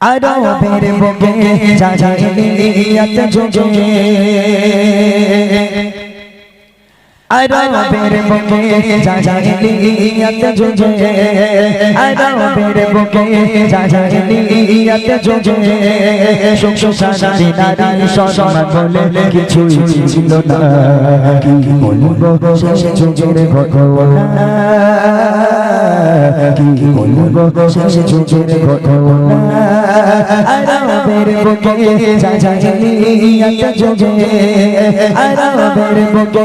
আরবের বুকে জাহিলিয়াত যুগে আরবের বুকে জাহিলিয়াত যুগে আরবের বুকে জাহিলিয়াত যুগে সুখ শান্তি নারী সম্মান বলে কিছুই ছিল না। কি বলব শেষ যুগের ঘটনা। কি বলব শেষ যুগের ঘটনা। আরবের বুকে জাহিলিয়াত যুগে আরবের বুকে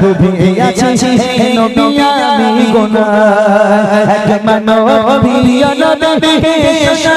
ডুবে আছি নবী আমি গোনা এক মানব নবী শোনা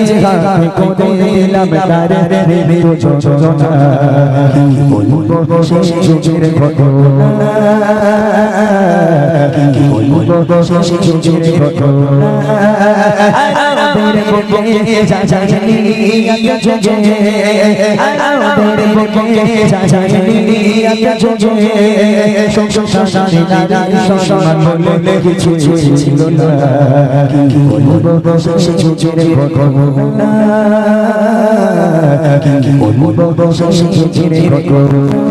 নিজে হাতে করে দিলাম তারে রে যোজনা কি বলব শেষ যুগের ঘটনা বলব শেষ যুগের ঘটনা আমাদের বুকে জাজালিয়াত যুগে আমাদের বুকে জাজালিয়াত যুগে সংসার নারী সম্মান বলে কিছু ছিল না বলব শেষ যুগের ঘটনা কি অনুভব শেষ করুণা।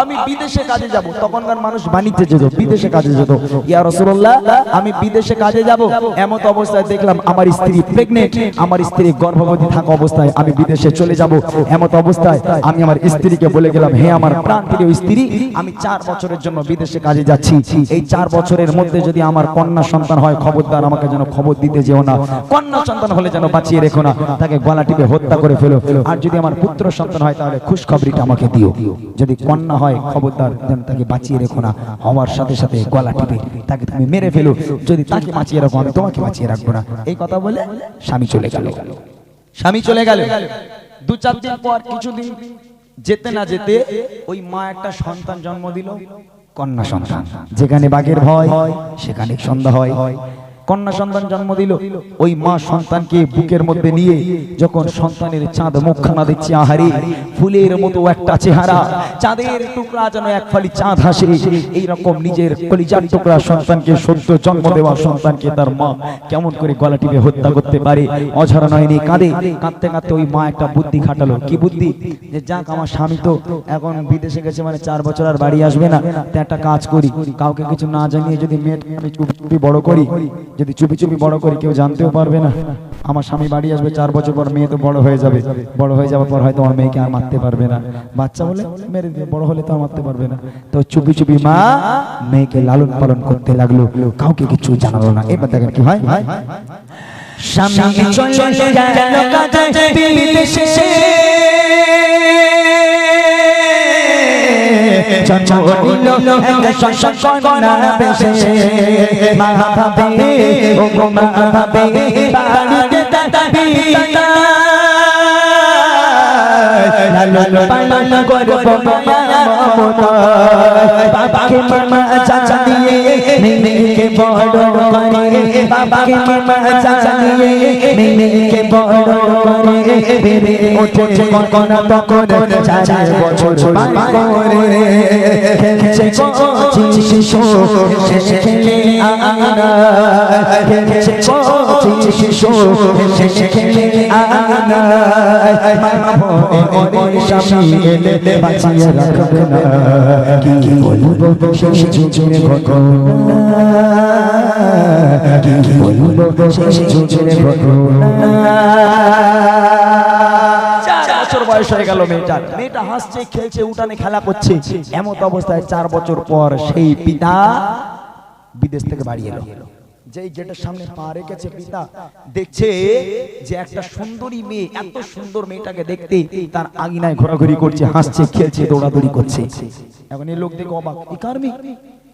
আমি বিদেশে কাজে যাব। তখনকার মানুষ বাণিজ্যে যেত, বিদেশে কাজে যেত। ইয়া আমি বিদেশে কাজে যাব। এমত অবস্থায় দেখলাম আমার স্ত্রী প্রেগনেন্ট আমার স্ত্রী গর্ভবতী থাকা অবস্থায় আমি বিদেশে চলে যাব। অবস্থায় আমি আমার স্ত্রীকে বলে গেলাম, হে আমার স্ত্রী, আমি চার বছরের জন্য বিদেশে কাজে যাচ্ছি। এই চার বছরের মধ্যে যদি আমার কন্যা সন্তান হয়, খবরদার আমাকে যেন খবর দিতে যেও না। কন্যা সন্তান হলে যেন বাঁচিয়ে রেখো না। তাকে গলা টিপে হত্যা করে ফেলো। আর যদি আমার পুত্র সন্তান হয়, তাহলে খুশখবরিটা আমাকে দিও। যদি কন্যা হয়, খবরদার, যেন তাকে বাঁচিয়ে রেখো না। হওয়ার সাথে সাথে গলা টিপে তাকে তুমি মেরে ফেলো। যদি তাকে বাঁচিয়ে রাখো, আমি তোমাকে বাঁচিয়ে রাখব না। এই কথা বলে স্বামী চলে গেল। স্বামী চলে গেল। দু চার দিন পর কিছুদিন যেতে না যেতে ওই মা একটা সন্তান জন্ম দিল, কন্যা সন্তান। যেখানে বাঘের ভয় হয় সেখানে সন্ধ্যা হয়। কন্যা সন্তান জন্ম দিল। ওই মা সন্তানকে বুকের মধ্যে নিয়ে যখন সন্তানের চাঁদ মুখখানা দেখছে, আহারে, ফুলের মতো একটা চেহারা, চাঁদের টুকরা যেন এক ফালি চাঁদ হাসে, এইরকম নিজের কলিজার টুকরা সন্তানকে সদ্য জন্ম দেওয়া সন্তানকে তার মা কেমন করে গলা টিপে হত্যা করতে পারে, অঝরা নয়নি কাঁদে, কাঁদতে কাঁদতে ওই মা একটা বুদ্ধি খাটালো। কি বুদ্ধি? যে যাক, আমার স্বামী তো এখন বিদেশে গেছে মানে চার বছর আর বাড়ি আসবে না, তো একটা কাজ করি, কাউকে কিছু না জানিয়ে যদি মেয়েটা আমি চুপি চুপি বড় করি যদি চুপি চুপি বড় করি, কেউ জানতেও পারবে না। আমার স্বামী বাড়ি আসবে, চার বছর পর মেয়ে তো বড় হয়ে যাবে। বড় হয়ে যাওয়ার পর হয়তো আমার মেয়েকে আর মারতে পারবে না। বাচ্চা বলে মেরে দিয়ে বড় হলে তো আর মারতে পারবে না। তো চুপি চুপি মা মেয়েকে লালন পালন করতে লাগল। কাউকে কিছু জানালো না। এবার দেখেন কি হয়। স্বামী চলে গেল কাজে বিদেশে জন্ম নিল এক সন্তান বেশে। মা ভাবে ও মা ভাবে বাড়িতে দাদি লালন পালন করব মমতা বাবাকে মামা চাচা দিয়ে মেয়েকে বড় করে। বাবাকে মামা চাচা দিয়ে মেয়েকে বড় করে। বেড়ে ওঠে কখনো তখন চার বছর করে। খেলছে কচি শিশু খেলে আনা খেলছে কচি শিশু খেলে আনা মামা ওই স্বামী, এলে বাঁচিয়ে রাখবে বছর বয়স হয়ে মেয়েটা হাসছে, খেলছে, উঠানে খেলা করছে। এমত অবস্থায় চার বছর পর সেই পিতা বিদেশ থেকে বাড়ি এলো। যেই গেটের সামনে পা রেখেছে পিতা দেখছে যে একটা সুন্দরী মেয়ে এত সুন্দর মেয়েটাকে দেখতে তার আগিনায় ঘোরাঘুরি করছে হাসছে খেলছে দৌড়াদৌড়ি করছে। এখন এই লোক দেখে অবাক এ কার মেয়ে?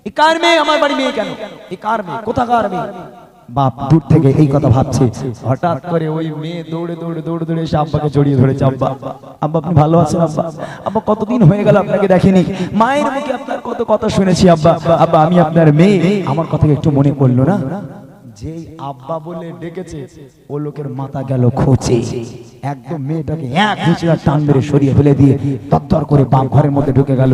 এ কার মেয়ে? আমার বাড়ি মেয়ে কেন? এ কার মেয়ে? কোথাকার মেয়ে? বাপ দূর থেকে এই কথা ভাবছে। হঠাৎ করে ওই মেয়ে দৌড়ে দৌড়ে দৌড়ে দৌড়ে এসে আব্বাকে জড়িয়ে ধরেছে, আব্বা। আব্বা, আপনি ভালো আছেন, আব্বা? আব্বা, কতদিন হয়ে গেল আপনাকে দেখেনি? মায়ের মুখে আপনার কত কথা শুনেছি, আব্বা। আব্বা, আমি আপনার মেয়ে। আমার কথা একটু মনে করল না? যেই আব্বা বলে ডেকেছে, ও লোকের মাথা গেল খোঁচে। একদম মেয়েটাকে এক হুঁচিয়া টান মেরে সরিয়ে ফেলে দিয়ে তত্তর করে বাপ ঘরের মধ্যে ঢুকে গেল।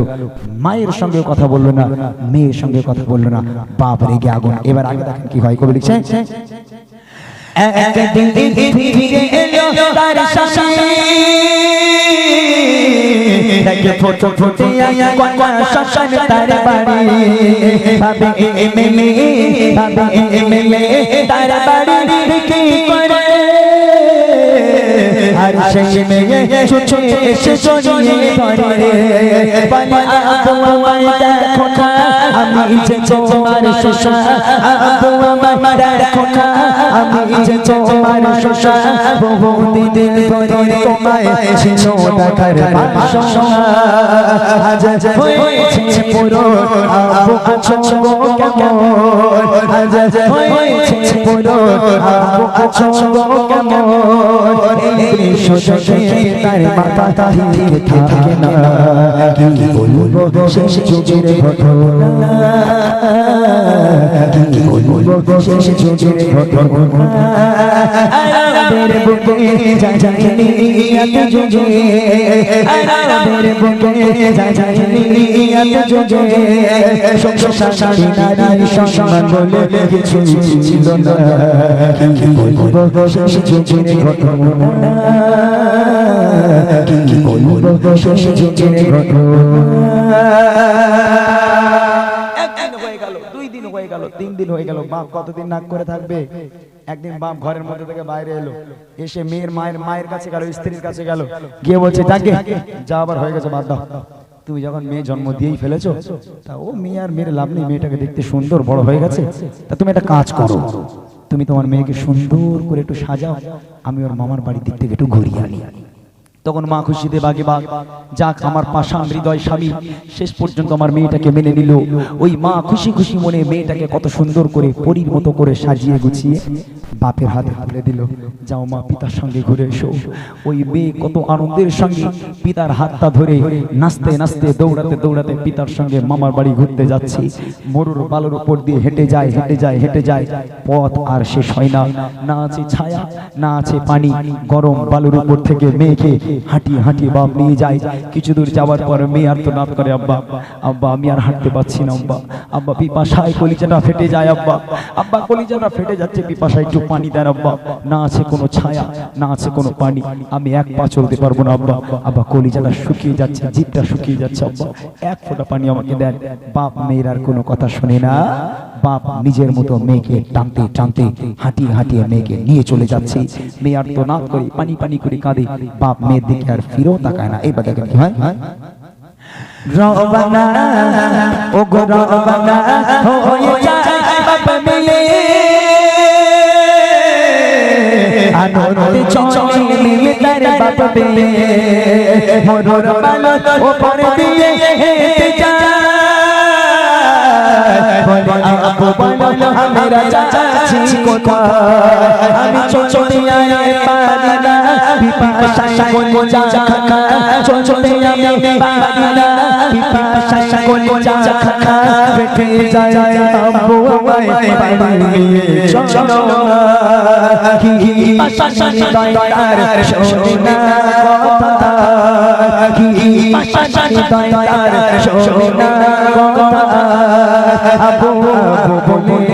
মায়ের সঙ্গে কথা বলল না, মেয়ের সঙ্গে কথা বলল না। বাপ রেগে আগুন। এবার আগে দেখেন কি হয়, কবি লিখছে একদিন ফিরে এলো তার স্বামী দেখে ফটো ফটো আয়া কোয়া তার বাড়ি ভাবে এমএলএ ভাবে এমএলএ তার বাড়ি কি করে আর সেই মেয়ে ছুটে এসে জড়িয়ে ধরে বলে আবু দেখো না আমি যে তোমার শ্বশুর আবু দেখো না আমি যে তোমার শ্বশুর বহু দিন ধরে তোমায় ছিল দেখার বাসনা। আজ হয়েছে পুরো আবু আছো কেমন আজ হয়েছে পুরো শেষ কি বলব শেষ যুগের ঘটনা আরামের বুকে যায়নি এত যুগে আরামের বুকে যায়নি এত যুগের ঘটনা হয়ে গেল, তিন দিন হয়ে গেল, বাপ কতদিন নাক করে থাকবে? একদিন বাপ ঘরের মধ্যে থেকে বাইরে এলো, এসে মেয়ের মায়ের মায়ের কাছে গেল, স্ত্রীর কাছে গেল, গিয়ে বলছে, যাকে, যা আবার হয়ে গেছে, বাদ তুমি যখন মেয়ে জন্ম দিয়েই ফেলেছো, তা ও মেয়ে আর মেয়ের লাভ নেই, মেয়েটাকে দেখতে সুন্দর, বড় হয়ে গেছে। তা তুমি একটা কাজ করো, তুমি তোমার মেয়েকে সুন্দর করে একটু সাজাও, আমি ওর মামার বাড়ির দিক থেকে একটু ঘুরিয়ে আনি। তখন মা খুশিতে বাগে বাঘ যাক আমার পাশা হৃদয় স্বামী, শেষ পর্যন্ত আমার মেয়েটাকে মেনে নিল। ওই মা খুশি খুশি মনে মেয়েটাকে কত সুন্দর করে পরীর মতো করে সাজিয়ে গুছিয়ে বাপের হাতে তুলে দিল। যাও মা, পিতার সঙ্গে ঘুরে এসো। ওই মেয়ে কত আনন্দের সঙ্গে। পিতার হাতটা ধরে নাচতে নাচতে, দৌড়াতে দৌড়াতে পিতার সঙ্গে মামার বাড়ি ঘুরতে যাচ্ছে। মরুর বালুর উপর দিয়ে হেঁটে যায় হেঁটে যায় হেঁটে যায়। পথ আর শেষ হয় না। না আছে ছায়া, না আছে পানি। গরম বালুর উপর থেকে মেয়েকে হাঁটিয়ে হাঁটিয়ে বাপ নিয়ে যায়। কিছু দূর যাওয়ার পর মেয়ে আর তো নাপ করে, আব্বা আব্বা, আমি আর হাঁটতে পারছি না, আব্বা। আব্বা, পিপাসায় কলিজাটা ফেটে যায়, আব্বা। আব্বা, কলিজাটা ফেটে যাচ্ছে, পিপাসায় একটু পানি দেন আব্বা। না আছে কোনো ছায়া, না আছে কোনো পানি। আমি এক পা চলতে পারব না আব্বা। আব্বা, কলিজাটা শুকিয়ে যাচ্ছে, জিভটা শুকিয়ে যাচ্ছে আব্বা। এক ফোঁটা পানি আমাকে দেন। বাপ মেয়ের আর কোনো কথা শুনে না। বাপ নিজের মতো মেয়েকে টানতে টানতে, হাঁটিয়ে হাঁটিয়ে মেয়েকে নিয়ে চলে যাচ্ছে। মেয়ে আর তো না করে পানি পানি করে কাঁদে। বাপ মেয়ের দিকে আর ফিরেও তাকায় না। এইবার দেখেন কি হয়। রবানা ও গো রবানা হয়ে যায় আনন্দে চলে তার বাপ মরর বালো ওপর দিয়ে হেঁটে যায়। বলে আবু বলো আমরা যাচ্ছি কোথায়? আমি আয় পারি না। পিপাসায় কোন জাখানা চলে আমি পারি না পিপাসায় কোন জাখানা যায় আবু আমায় পারি চলো কি পাশাশানি দয়ার সোনা কথা কি পাশাশানি দয়ার সোনা কথা আবু আবু বলে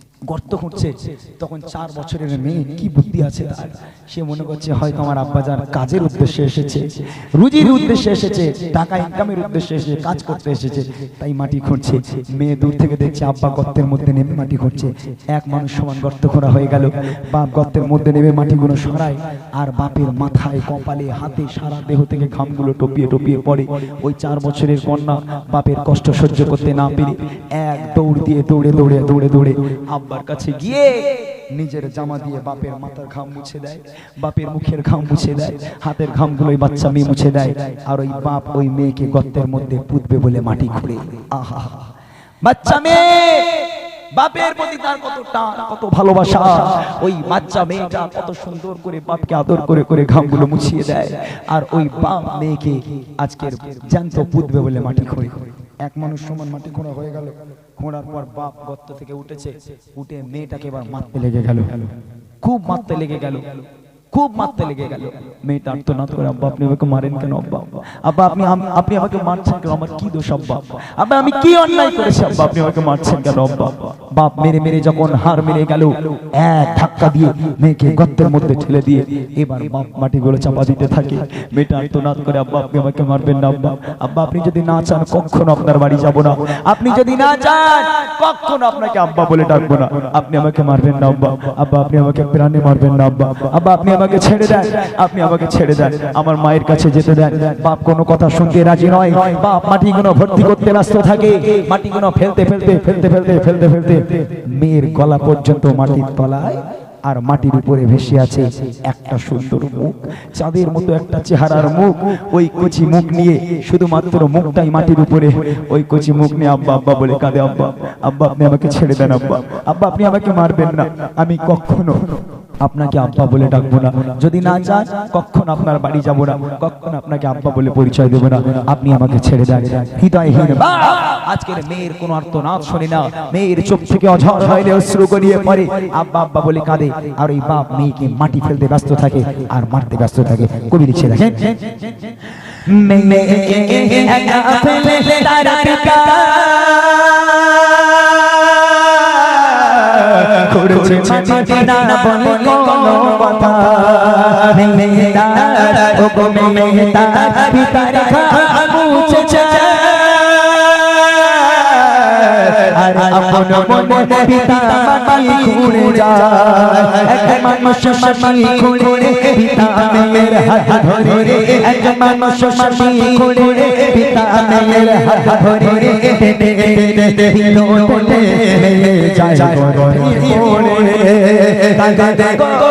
গর্ত খুঁড়ছে তখন চার বছরের মেয়ে কি বুদ্ধি আছে তার? সে মনে করছে হয়তো আমার আব্বাজান কাজের উদ্দেশ্যে এসেছে রুজির উদ্দেশ্যে এসেছে টাকা ইনকামের উদ্দেশ্যে এসে কাজ করতে এসেছে তাই মাটি খুঁড়ছে মেয়ে দূর থেকে দেখছে আব্বা গর্তের মধ্যে নেমে মাটি খুঁড়ছে এক মানুষ সমান গর্ত করা হয়ে গেল বাপ গর্তের মধ্যে নেমে মাটিগুলো সরায় আর বাপের মাথায় কপালে হাতে সারা দেহ থেকে ঘামগুলো টপিয়ে টপিয়ে পড়ে ওই চার বছরের কন্যা বাপের কষ্ট সহ্য করতে না পেরে এক দৌড় দিয়ে দৌড়ে দৌড়ে দৌড়ে দৌড়ে আব্বার কাছে গিয়ে নিজের জামা দিয়ে বাপের মাথার ঘাম মুছে দেয়। বাপের মুখের ঘাম মুছে দেয়। হাতের ঘামগুলো ওই বাচ্চা মেয়ে মুছে দেয়। আর ওই বাপ ওই মেয়েকে গর্তের মধ্যে পুঁতবে বলে মাটি খুঁড়ে। আহা। বাচ্চা মেয়ে! বাপের প্রতি তার কত টান কত ভালোবাসা। ওই বাচ্চা মেয়েটা কত সুন্দর করে বাপকে আদর করে করে ঘামগুলো মুছিয়ে দেয়। আর ওই বাপ মেয়েকে আজকের জ্যান্ত পুঁতবে বলে মাটি খোঁড়ে। এক মানুষ সমান মাটি খোঁড়া হয়ে গেল। খোঁড়ার পর বাপ গর্ত থেকে উঠেছে উঠে মেয়েটাকে এবার মারতে লেগে গেল। খুব মারতে লেগে গেল। খুব মারতে লেগে গেল। মেয়েটা আর্তনাদ করে আব্বা আপনি আমাকে মারেন কেন আব্বা? আব্বা? আপনি আপনি আমাকে মারছেন কেন? আমার কি দোষ আব্বা? আব্বা আমি কি অন্যায় করেছি আব্বা? আপনি আমাকে মারছেন কেন আব্বা? বাপ মেরে মেরে যখন হার মেরে গেল এক ধাক্কা দিয়ে মেয়েকে গর্তের মধ্যে ঠেলে দিয়ে এবার বাপ মাটিগুলো চাপা দিতে থাকে। মেয়েটা আর্তনাদ করে আব্বা আপনি আমাকে মারবেন না আব্বা। আব্বা আপনি যদি না চান কখনো আপনার বাড়ি যাব না। আপনি যদি না চান কখনো আপনাকে আব্বা বলে ডাকবো না। আপনি আমাকে মারবেন না আব্বা। আব্বা আপনি আমাকে প্রাণে মারবেন না আব্বা। আব্বা আপনি আমাকে ছেড়ে দেন। আপনি আমাকে ছেড়ে দেন। আমার মায়ের কাছে যেতে দেন। বাপ কোনো কথা শুনতে রাজি নয়। বাপ মাটিগুলো ভর্তি করতে ব্যস্ত থাকে। মাটিগুলো ফেলতে ফেলতে ফেলতে ফেলতে ফেলতে ফেলতে মেয়ের গলা পর্যন্ত মাটির তলায় আর মাটির উপরে ভেসে আছে একটা সুন্দর মুখ, চাঁদের মতো একটা চেহারার মুখ। ওই কচি মুখ নিয়ে শুধুমাত্র মুখটাই মাটির উপরে। ওই কচি মুখ নিয়ে আব্বা আব্বা বলে কাঁদে, আব্বা। আব্বা, আপনি আমাকে ছেড়ে দেন, আব্বা। আব্বা, আপনি আমাকে মারবেন না। আমি কখনো আপনাকে আব্বা বলে ডাকবো না যদি না চান কখন আপনার বাড়ি যাব না কখন আপনাকে আব্বা বলে পরিচয় দেবো না আপনি আমাকে ছেড়ে দেন হৃদয়হীন আজকের মেয়ের কোনো অর্থনাদ শুনি না মেয়ের চোখ থেকে অঝর হইলে অশ্রু গড়িয়ে পড়ে আব্বা আব্বা বলে কাঁদে আর ওই বাপ মেয়েকে মাটি ফেলতে ব্যস্ত থাকে আর মারতে ব্যস্ত থাকে কবি লিখছে দেখেন মেয়েকে একা ফেলে তার পিতা করেছে মাটি না বলে কোনো কথা মেয়েটা ও গো মেয়েটা পিতার ঘা মুছেছে আপন মনে পিতা মাটি খুঁড়ে যায় এক মানুষ মাটি খুঁড়ে পিতা মেয়ের হাত ধরে এক মানুষ মাটি খুঁড়ে পিতা মেয়ের হাত ধরে টেনে টেনে দিলো টেনে যায় পড়ে কাঁদে গো সোনা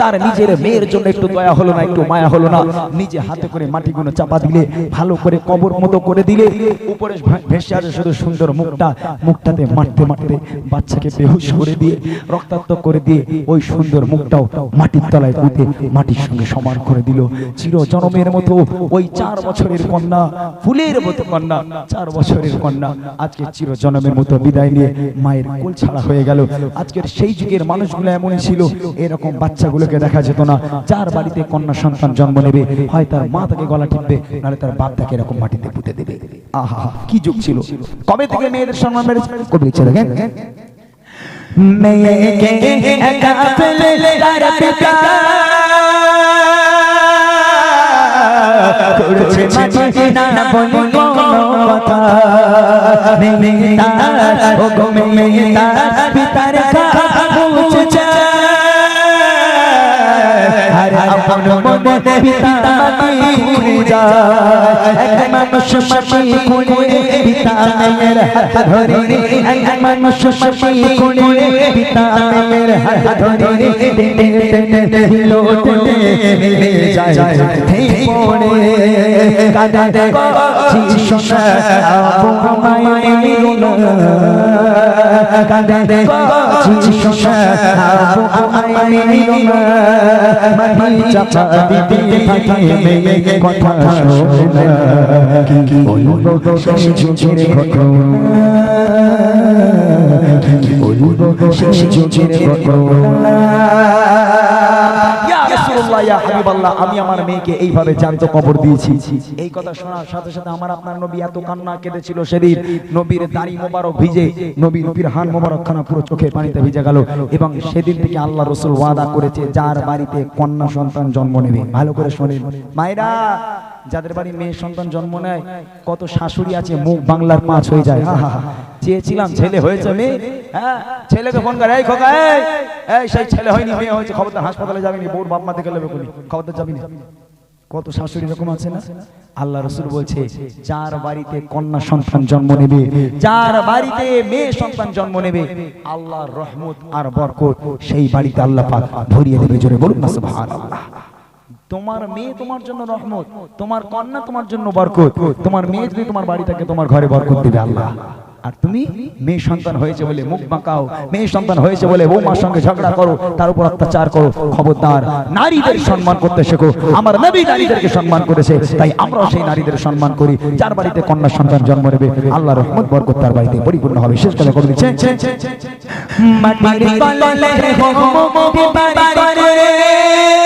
তার নিজের মেয়ের জন্য একটু দয়া হলো না, একটু মায়া হলো না। নিজে হাতে করে মাটিগুলো চাপা দিলে, ভালো করে কবর মতো করে দিলে উপরে ভেসে আসে শুধু সুন্দর মুখটা, মুখটাতে মারতে মারতে বাচ্চাকে বেহুশ করে দিয়ে, রক্তাক্ত করে দিয়ে, ওই সুন্দর মুখটাও মাটির তলায় পুঁতে মাটির সঙ্গে সমান করে দিল। চির জনমের মতো ওই চার বছরের কন্যা, ফুলের মতো কন্যা, চার বছরের কন্যা। আজকে চির জনমের মতো বিদায় নিয়ে মায়ের কোল ছাড়া হয়ে গেল। আজকের সেই যুগের মানুষগুলো এমনই ছিল, এরকম বাচ্চাগুলোকে দেখা যেত না। যার বাড়িতে কন্যা সন্তান জন্ম নেবে, হয় তার মা তাকে গলা টিপবে, নাহলে তার বাপ তাকে এরকম মাটিতে পুঁতে দেবে। আহা, কি যুগ ছিল। কবে থেকে মেয়েদের সম্মান মেরেছে কবি লিখছে দেখেন মেয়েকে আর মনে পিতা ঘুরে যায় এক মানুষ মাটি ঘুরে পিতা পিতা হাত ধরে এক মানুষ সখী কোণে পিতা মেয়ের হাত ধরে টেনে টেনে দিল টেনে মিলে যায় থেই পড়ে কাঁদে জি আবু আমায় নিল কাঁদে জি আবু আমায় নিল মাটি চাপা দিতে থাকে মেয়ে কথা শোনা কি বলব ঘটনা কি বলব ঘটনা রাসূলুল্লাহ ইয়া হাবিবাল্লাহ, আমি আমার মেয়েকে এইভাবে জ্যান্ত কবর দিয়েছি। এই কথা শোনার সাথে সাথে আমার আপনার নবী এত কান্না কেঁদেছিল সেদিন। নবীর দাড়ি মোবারক ভিজে, নবী নবীর হান মোবারক খানা পুরো চোখের পানিতে ভিজে গেল এবং সেদিন থেকে আল্লাহ রসুল ওয়াদা করেছে, যার বাড়িতে কন্যা সন্তান জন্ম নেবে। ভালো করে শোনেন। মায়েরা যাদের বাড়ি মেয়ে সন্তান জন্ম নেয়, কত শাশুড়ি আছে, মুখ বাংলার পাঁচ হয়ে যায়। চেয়েছিলাম ছেলে হয়েছে মেয়ে। হ্যাঁ ছেলেকে ফোন করে, এই খোকা, এই সেই ছেলে হয়নি, মেয়ে হয়েছে। খবরদার হাসপাতালে যাবিনি বউর বাপ মা থেকে লেবে কোনি খবরদার যাবি না? কত শাশুড়ি রকম আছে না? আল্লাহ রসুল বলছে, যার বাড়িতে কন্যা সন্তান জন্ম নেবে, যার বাড়িতে মেয়ে সন্তান জন্ম নেবে, আল্লাহর রহমত আর বরকত সেই বাড়িতে আল্লাহ পাক ভরিয়ে দেবে। জোরে বলুন না, সুবহানাল্লাহ। তোমার মেয়ে তোমার জন্য রহমত তোমার কন্যা তোমার জন্য বরকত তোমার মেয়ে যদি তোমার বাড়ি থাকে তোমার ঘরে বরকত দিবে আল্লাহ আর তুমি মেয়ে সন্তান হয়েছে বলে মুখ বাঁকাও মেয়ে সন্তান হয়েছে বলে বৌমার সঙ্গে ঝগড়া করো তার উপর অত্যাচার করো খবরদার নারীদের সম্মান করতে শেখো আমার নবী নারীদেরকে সম্মান করেছে তাই আমরাও সেই নারীদের সম্মান করি যার বাড়িতে কন্যা সন্তান জন্ম নেবে আল্লাহ রহমত বরকত তার বাড়িতে পরিপূর্ণ হবে শেষ কথা করে দিচ্ছে মাটির কললে হোমো বাড়ি কেটে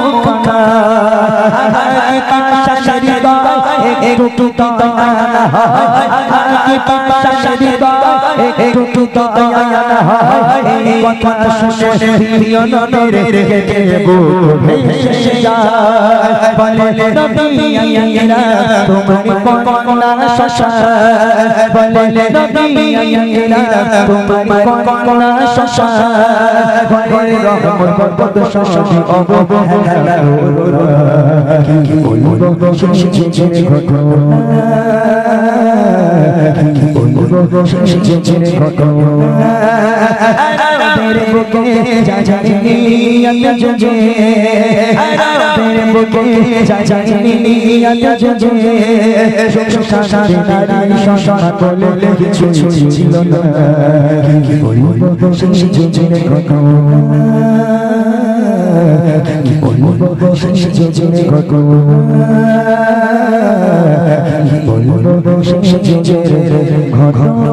মুখা শাশুড়ি একটু তো হয় হয় কথা শুনে প্রিয় ননের রেখে ভেসে যায় বলে নবী আইরা তুমি কন্যা শশা বলে নবী আইরা তুমি কন্যা শশা বলে রহমত বরকত শশা অবহেলা কি বলব শেষ ঘটনা কি বলব ছিল না কি বলব শেষ জীবনের কি বলব শেষ জীবনের কি বলব জীবনের ঘটনা